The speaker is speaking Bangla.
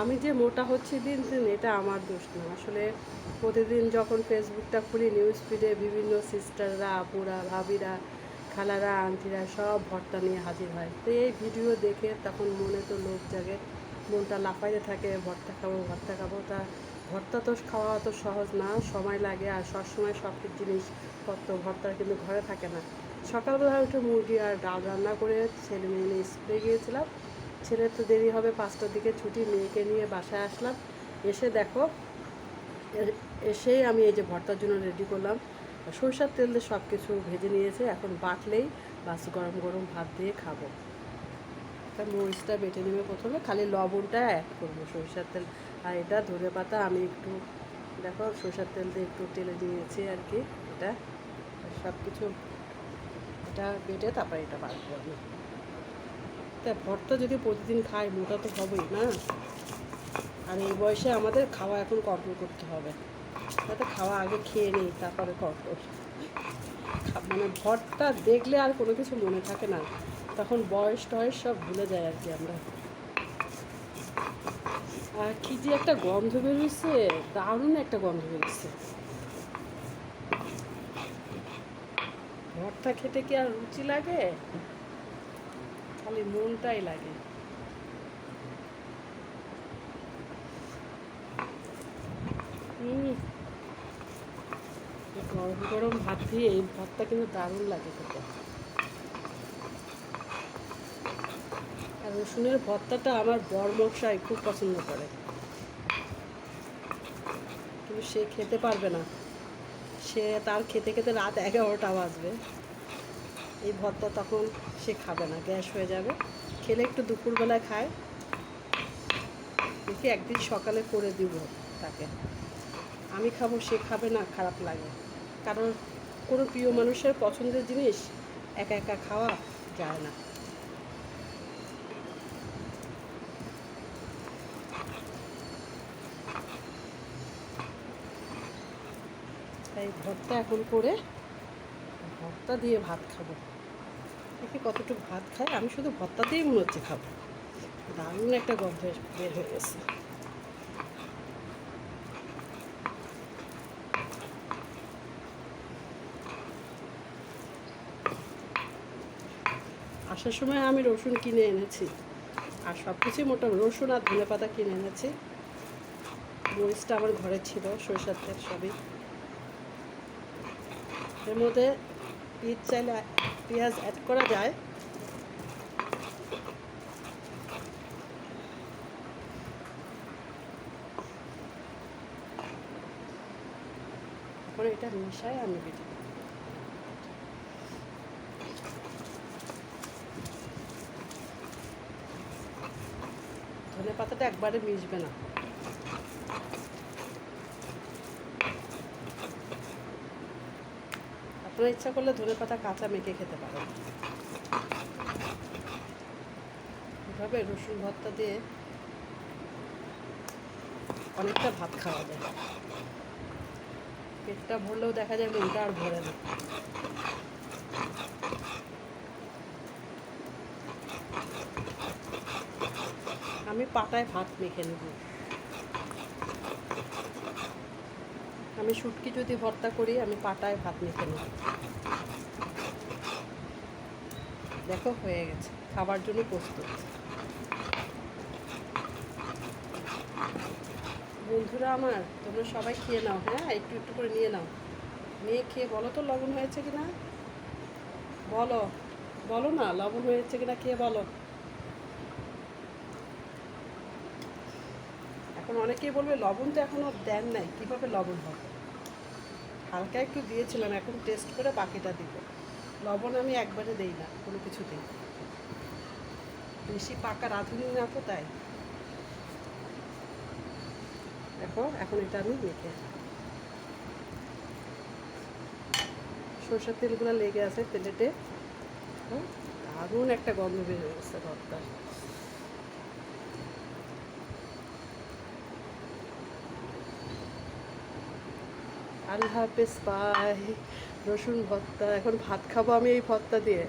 আমি যে মোটা হচ্ছি দিন দিন, এটা আমার দোষ না। আসলে প্রতিদিন যখন ফেসবুকটা খুলি নিউজ ফিডে বিভিন্ন সিস্টাররা আপুরা, ভাবিরা, খালারা আন্টিরা সব ভর্তা নিয়ে হাজির হয়। তো এই ভিডিও দেখে তখন মনে তো লোভ জাগে। মনটা লাফাইতে থাকে, ভর্তা খাব ভর্তা খাব। তা ভর্তা তো খাওয়া অত সহজ না, সময় লাগে আর সবসময় সব কিছু জিনিসপত্র ভর্তার কিন্তু ঘরে থাকে না। সকালবেলা উঠে মুরগি আর ডাল রান্না করে ছেলে মেয়ে স্কুলে গিয়েছিলাম। ছেলের তো দেরি হবে, পাঁচটার দিকে ছুটি, মেয়েকে নিয়ে বাসায় আসলাম। এসে দেখো এসেই আমি এই যে ভর্তার জন্য রেডি করলাম। সরষার তেল দিয়ে সব কিছু ভেজে নিয়েছে, এখন বাটলেই বাস গরম গরম ভাত দিয়ে খাব। তা মরিচটা বেটে নেবে প্রথমে, খালি লবণটা অ্যাড করব সরিষার তেল। আর এটা ধরে পাতা আমি একটু, দেখো সরষার তেল দিয়ে একটু তেলে দিয়েছি আর কি, এটা সব কিছু এটা বেটে তারপরে এটা বাড়বো আমি। তা ভর্তা যদি প্রতিদিন খাই, মোটা তো হবেই না? আর এই বয়সে আমাদের খাওয়া এখন কন্ট্রোল করতে হবে। যাতে খাওয়া আগে খেয়ে নিই, তারপরে কন্ট্রোল মানে ভরটা দেখলে আর কোনো কিছু মনে থাকে না। তখন বয়স টয়স সব ভুলে যায় আর কি আমরা। আর কি যে একটা গন্ধ বেরোচ্ছে দারুণ একটা গন্ধ বেরোচ্ছে ভর্তা খেতে কি আর রুচি লাগে? খালি মনটাই লাগে। গরম গরম ভাত দিয়ে এই ভাতটা কিন্তু দারুণ লাগে খেতে। আর রসুনের ভর্তাটা আমার বর মশাই খুব পছন্দ করে। কিন্তু সে খেতে পারবে না। সে তার খেতে খেতে রাত এগারোটা বাজবে। এই ভর্তা তখন সে খাবে না, গ্যাস হয়ে যাবে। খেলে একটু দুপুরবেলায় খায়। দেখি একদিন সকালে করে দিব তাকে। আমি খাব, সে খাবে না, খারাপ লাগে। কারণ কোনো প্রিয় মানুষের পছন্দের জিনিস একা একা খাওয়া যায় না। তাই ভর্তা এখন করে ভর্তা দিয়ে ভাত খাব। দেখি কতটুকু ভাত খায়। আমি শুধু ভর্তা দিয়েই মনে হচ্ছে খাব। দারুণ একটা গন্ধ বের হয়ে গেছে। আসার সময় আমি রসুন কিনে এনেছি। আর সব কিছুই মোটামুটি রসুন আর ধনে পাতা কিনে এনেছি। মরিচটা আমার ঘরে ছিল, সরিষার তেল সবই। এর মধ্যে পেঁয়াজ চাইলে পেঁয়াজ অ্যাড করা যায়। তারপরে এটা মিশাই আমি বেটে ধনে পাতাটা একবারে মিশবে না। আপনারা ইচ্ছা করলে ধনে পাতা, কাঁচা মেখে খেতে পারেন। এভাবে রসুন ভর্তা দিয়ে অনেকটা ভাত খাওয়া যায়। পেটটা ভরলেও দেখা যায় মনটা আর ভরে না। আমি পাটায় ভাত মেখে নেব। আমি শুটকি যদি ভর্তা করি, আমি পাটায় ভাত মেখে নেব। দেখো, হয়ে গেছে। খাবার জন্য প্রস্তুত। বন্ধুরা আমার, তোমরা সবাই খেয়ে নাও হ্যাঁ? একটু একটু করে নিয়ে নাও। নিয়ে খেয়ে বলো তো, লবণ হয়েছে কিনা? বলো। বলো না, লবণ হয়েছে কিনা, খেয়ে বলো। এখন অনেকেই বলবে লবণ তো এখনও দেন নাই, কীভাবে লবণ হবে? হালকা একটু দিয়েছিলাম, এখন টেস্ট করে বাকিটা দিব। লবণ আমি একবারে দেই না, কোনো কিছু দিই বেশি পাকা রাঁধুনি না তো তাই। দেখো, এখন এটা আমি মেখে সরষের তেলগুলো লেগে আছে প্লেটে দারুণ একটা গন্ধ বের হয়ে গেছে ভর্তার আল্লাহ হাফেজ বাই রসুন ভর্তা এখন ভাত খাব আমি এই ভর্তা দিয়ে।